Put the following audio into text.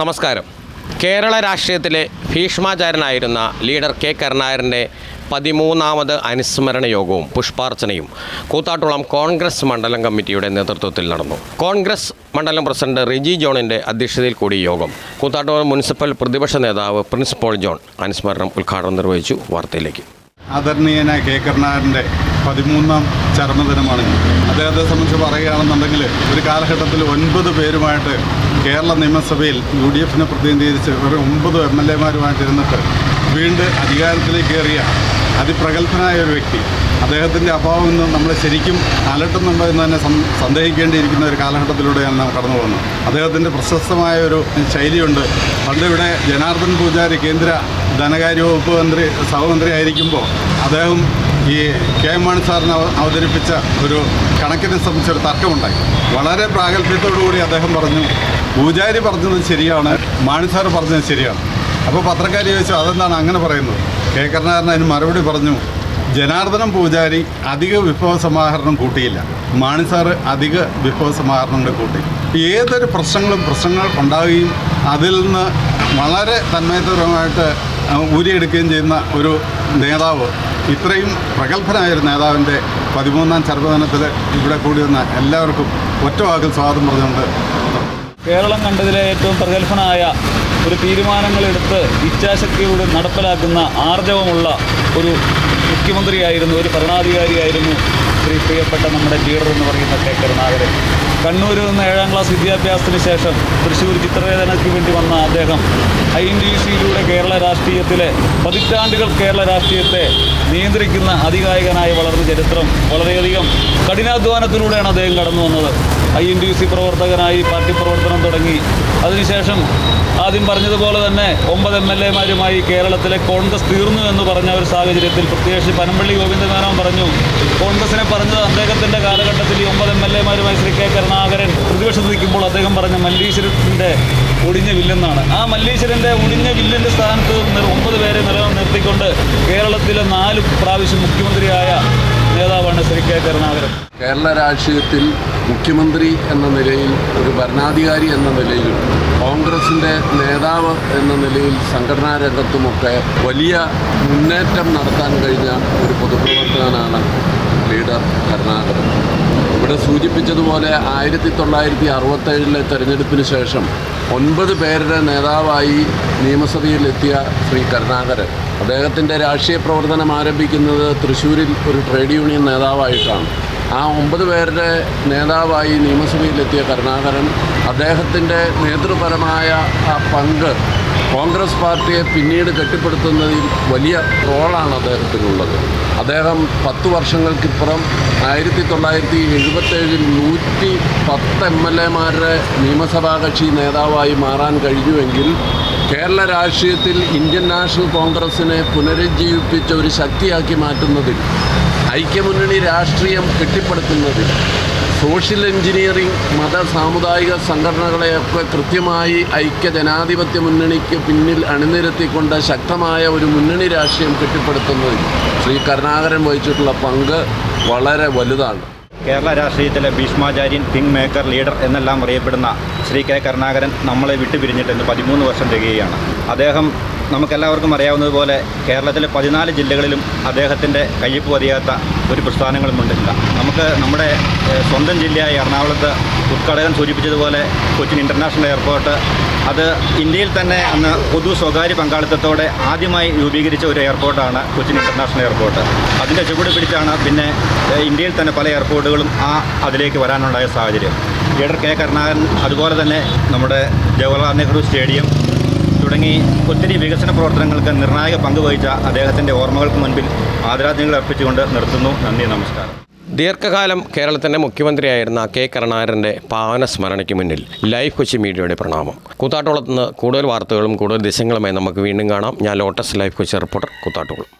നമസ്കാരം. കേരള രാഷ്ട്രീയത്തിലെ ഭീഷ്മാചാരനായിരുന്ന leader K കരുണാകരന്റെ പതിമൂന്നാമത് അനുസ്മരണ യോഗവും പുഷ്പാർച്ചനയും കൂത്താട്ടുളം കോൺഗ്രസ് മണ്ഡലം കമ്മിറ്റിയുടെ നേതൃത്വത്തിൽ നടന്നു. കോൺഗ്രസ് മണ്ഡലം പ്രസിഡന്റ് റിജി ജോണിന്റെ അധ്യക്ഷതയിൽ കൂടി യോഗം കൂത്താട്ടുളം മുനിസിപ്പൽ പ്രതിപക്ഷ നേതാവ് പ്രിൻസ് പോൾ ജോൺ അനുസ്മരണം ഉദ്ഘാടനം നിർവഹിച്ചു. വാർത്തയിലേക്ക്. ആദരണീയനായ കെ കരുണാകരന്റെ പതിമൂന്നാം ചരമദിനമാണ്. അദ്ദേഹത്തെ സംബന്ധിച്ച് പറയുകയാണെന്നുണ്ടെങ്കിൽ ഒരു കാലഘട്ടത്തിൽ ഒൻപത് പേരുമായിട്ട് കേരള നിയമസഭയിൽ യു ഡി എഫിനെ പ്രതിനിധീകരിച്ച് ഒരു ഒമ്പത് എം എൽ എമാരുമായിട്ടിരുന്നിട്ട് വീണ്ടും അധികാരത്തിലേക്ക് കയറിയ അതിപ്രഗത്ഭനായ ഒരു വ്യക്തി. അദ്ദേഹത്തിന്റെ അഭാവം ഇന്ന് നമ്മൾ ശരിക്കും അലട്ടുന്നുണ്ടോ എന്ന് തന്നെ സന്ദേഹിക്കേണ്ടിയിരിക്കുന്ന ഒരു കാലഘട്ടത്തിലൂടെയാണ് നാം കടന്നു പോകുന്നത്. അദ്ദേഹത്തിന്റെ പ്രശസ്തമായ ഒരു ശൈലിയുണ്ട്. പണ്ട് ഇവിടെ ജനാർദ്ദൻ പൂജാരി കേന്ദ്ര ധനകാര്യ വകുപ്പ് മന്ത്രി സഹമന്ത്രി ആയിരിക്കുമ്പോൾ അദ്ദേഹം ഈ കെ എം മാണി സാറിന് അവതരിപ്പിച്ച ഒരു കണക്കിനെ സംബന്ധിച്ചൊരു തർക്കമുണ്ടായി. വളരെ പ്രാഗൽഭ്യത്തോടുകൂടി അദ്ദേഹം പറഞ്ഞു പൂജാരി പറഞ്ഞത് ശരിയാണ് മാണി സാർ പറഞ്ഞത് ശരിയാണ്. അപ്പോൾ പത്രക്കാരി ചോദിച്ചു അതെന്താണ് അങ്ങനെ പറയുന്നത്? കെ. കരുണാകരൻ അതിന് മറുപടി പറഞ്ഞു ജനാർദ്ദനം പൂജാരി അധിക വിഭവ സമാഹരണം കൂട്ടിയില്ല. മാണി അധിക വിഭവ സമാഹരണങ്ങൾ കൂട്ടി. ഏതൊരു പ്രശ്നങ്ങളും പ്രശ്നങ്ങൾ ഉണ്ടാവുകയും അതിൽ നിന്ന് വളരെ തന്മയത്വപരമായിട്ട് ഊരിയെടുക്കുകയും ചെയ്യുന്ന ഒരു നേതാവ് ഇത്രയും പ്രഗത്ഭനായ ഒരു നേതാവിന്റെ പതിമൂന്നാം ചർമ്മദിനത്തിൽ ഇവിടെ കൂടി വന്ന എല്ലാവർക്കും ഒറ്റവാക്കിൽ സ്വാഗതം പറഞ്ഞുകൊണ്ട് കേരളം കണ്ടതിലെ ഏറ്റവും പ്രഗത്ഭനായ ഒരു തീരുമാനങ്ങളെടുത്ത് ഇച്ഛാശക്തിയോട് നടപ്പിലാക്കുന്ന ആർജവമുള്ള ഒരു മുഖ്യമന്ത്രിയായിരുന്നു ഒരു ഭരണാധികാരിയായിരുന്നു ശ്രീ പ്രിയപ്പെട്ട നമ്മുടെ ലീഡർ എന്ന് പറയുന്ന കെ കരുണാകരൻ. കണ്ണൂരിൽ നിന്ന് ഏഴാം ക്ലാസ് വിദ്യാഭ്യാസത്തിന് ശേഷം തൃശ്ശൂർ ചിത്രവേദനയ്ക്ക് വേണ്ടി വന്ന അദ്ദേഹം ഐ എൻ ഡി സിയിലൂടെ കേരള രാഷ്ട്രീയത്തിലെ പതിറ്റാണ്ടുകൾ കേരള രാഷ്ട്രീയത്തെ നിയന്ത്രിക്കുന്ന അധികായകനായി വളർന്ന ചരിത്രം വളരെയധികം കഠിനാധ്വാനത്തിലൂടെയാണ് അദ്ദേഹം കടന്നു വന്നത്. ഐ എൻ ഡി സി പ്രവർത്തകനായി പാർട്ടി പ്രവർത്തനം തുടങ്ങി. അതിനുശേഷം ആദ്യം പറഞ്ഞതുപോലെ തന്നെ ഒമ്പത് എം എൽ എമാരുമായി കേരളത്തിലെ കോൺഗ്രസ് തീർന്നു എന്ന് പറഞ്ഞ ഒരു സാഹചര്യത്തിൽ പ്രത്യേകിച്ച് പനമ്പള്ളി ഗോവിന്ദമേനോൻ പറഞ്ഞു. കോൺഗ്രസിനെ പറഞ്ഞത് അദ്ദേഹത്തിന്റെ കാലഘട്ടത്തിൽ ഈ ഒമ്പത് എം എൽ എമാരുമായി ശ്രീ കെ കരുണാകരൻ പ്രതിപക്ഷത്ത് നിൽക്കുമ്പോൾ അദ്ദേഹം പറഞ്ഞ മല്ലീശ്വരത്തിന്റെ ഒടിഞ്ഞ വില്ലെന്നാണ്. ആ മല്ലീശ്വരന്റെ ഒടിഞ്ഞ വില്ലിന്റെ സ്ഥാനത്ത് ഒമ്പത് പേരെ നിലനിർത്തിക്കൊണ്ട് കേരളത്തിലെ നാല് പ്രാവശ്യം മുഖ്യമന്ത്രിയായ നേതാവാണ് ശ്രീ കെ കരുണാകരൻ കേരള രാഷ്ട്രീയത്തിൽ മുഖ്യമന്ത്രി എന്ന നിലയിൽ ഒരു ഭരണാധികാരി എന്ന നിലയിലും കോൺഗ്രസിന്റെ നേതാവ് എന്ന നിലയിൽ സംഘടനാ രംഗത്തുമൊക്കെ വലിയ മുന്നേറ്റം നടത്താൻ കഴിഞ്ഞ ഒരു പൊതുപ്രവർത്തകനാണ് ലീഡർ കരുണാകരൻ. ഇവിടെ സൂചിപ്പിച്ചതുപോലെ ആയിരത്തി തൊള്ളായിരത്തി അറുപത്തേഴിലെ തെരഞ്ഞെടുപ്പിന് ശേഷം ഒൻപത് പേരുടെ നേതാവായി നിയമസഭയിലെത്തിയ ശ്രീ കരുണാകരൻ. അദ്ദേഹത്തിന്റെ രാഷ്ട്രീയ പ്രവർത്തനം ആരംഭിക്കുന്നത് തൃശ്ശൂരിൽ ഒരു ട്രേഡ് യൂണിയൻ നേതാവായിട്ടാണ്. ആ ഒമ്പത് പേരുടെ നേതാവായി നിയമസഭയിലെത്തിയ കരുണാകരൻ അദ്ദേഹത്തിന്റെ നേതൃപരമായ ആ പങ്ക് കോൺഗ്രസ് പാർട്ടിയെ പിന്നീട് കെട്ടിപ്പടുത്തുന്നതിൽ വലിയ റോളാണ് അദ്ദേഹത്തിനുള്ളത്. അദ്ദേഹം പത്ത് വർഷങ്ങൾക്കിപ്പുറം ആയിരത്തി തൊള്ളായിരത്തി എഴുപത്തേഴിൽ നൂറ്റി പത്ത് എം എൽ എമാരുടെ നിയമസഭാ കക്ഷി നേതാവായി മാറാൻ കഴിഞ്ഞുവെങ്കിൽ കേരള രാഷ്ട്രീയത്തിൽ ഇന്ത്യൻ നാഷണൽ കോൺഗ്രസിനെ പുനരുജ്ജീവിപ്പിച്ച ഒരു ശക്തിയാക്കി മാറ്റുന്നതിൽ ഐക്യമുന്നണി രാഷ്ട്രീയം കെട്ടിപ്പടുക്കുന്നതിൽ സോഷ്യൽ എഞ്ചിനീയറിംഗ് മത സാമുദായിക സംഘടനകളെയൊക്കെ കൃത്യമായി ഐക്യ ജനാധിപത്യ മുന്നണിക്ക് പിന്നിൽ അണിനിരത്തിക്കൊണ്ട് ശക്തമായ ഒരു മുന്നണി രാഷ്ട്രീയം കെട്ടിപ്പടുത്തുന്നതിൽ ശ്രീ കരുണാകരൻ വഹിച്ചിട്ടുള്ള പങ്ക് വളരെ വലുതാണ്. കേരള രാഷ്ട്രീയത്തിലെ ഭീഷ്മാചാര്യൻ കിങ് മേക്കർ ലീഡർ എന്നെല്ലാം അറിയപ്പെടുന്ന ശ്രീ കെ കരുണാകരൻ നമ്മളെ വിട്ടുപിരിഞ്ഞിട്ട് ഇന്ന് പതിമൂന്ന് വർഷം തികയുകയാണ്. അദ്ദേഹം നമുക്കെല്ലാവർക്കും അറിയാവുന്നതുപോലെ കേരളത്തിലെ പതിനാല് ജില്ലകളിലും അദ്ദേഹത്തിന്റെ കയ്യൊപ്പ് പതിയാത്ത ഒരു പ്രസ്ഥാനങ്ങളും ഉണ്ടില്ല നമുക്ക് നമ്മുടെ സ്വന്തം ജില്ലയായ എറണാകുളത്ത് ഉദ്ഘാടകൻ സൂചിപ്പിച്ചതുപോലെ കൊച്ചിൻ ഇന്റർനാഷണൽ എയർപോർട്ട് അത് ഇന്ത്യയിൽ തന്നെ അന്ന് പൊതു സ്വകാര്യ പങ്കാളിത്തത്തോടെ ആദ്യമായി രൂപീകരിച്ച ഒരു എയർപോർട്ടാണ് കൊച്ചിൻ ഇന്റർനാഷണൽ എയർപോർട്ട്. അതിന്റെ ചുവട് പിടിച്ചാണ് പിന്നെ ഇന്ത്യയിൽ തന്നെ പല എയർപോർട്ടുകളും ആ അതിലേക്ക് വരാനുണ്ടായ സാഹചര്യം. ലീഡർ കെ കരുണാകരൻ അതുപോലെ തന്നെ നമ്മുടെ ജവഹർലാൽ നെഹ്റു സ്റ്റേഡിയം തുടങ്ങി ഒത്തിരി വികസന പ്രവർത്തനങ്ങൾക്ക് നിർണായക പങ്ക് വഹിച്ച അദ്ദേഹത്തിന്റെ ഓർമ്മകൾക്ക് മുൻപിൽ ആദരാജ്ഞകൾ അർപ്പിച്ചുകൊണ്ട് നിർത്തുന്നു. നന്ദി നമസ്കാരം. ദീർഘകാലം കേരളത്തിന്റെ മുഖ്യമന്ത്രിയായിരുന്ന കെ കരുണാകരന്റെ പാവന സ്മരണയ്ക്ക് മുന്നിൽ ലൈഫ് കൊച്ചി മീഡിയയുടെ പ്രണാമം. കൂത്താട്ടോളത്ത് നിന്ന് കൂടുതൽ വാർത്തകളും കൂടുതൽ ദൃശ്യങ്ങളുമായി നമുക്ക് വീണ്ടും കാണാം. ഞാൻ lotus life Kochi reporter Koothattukulam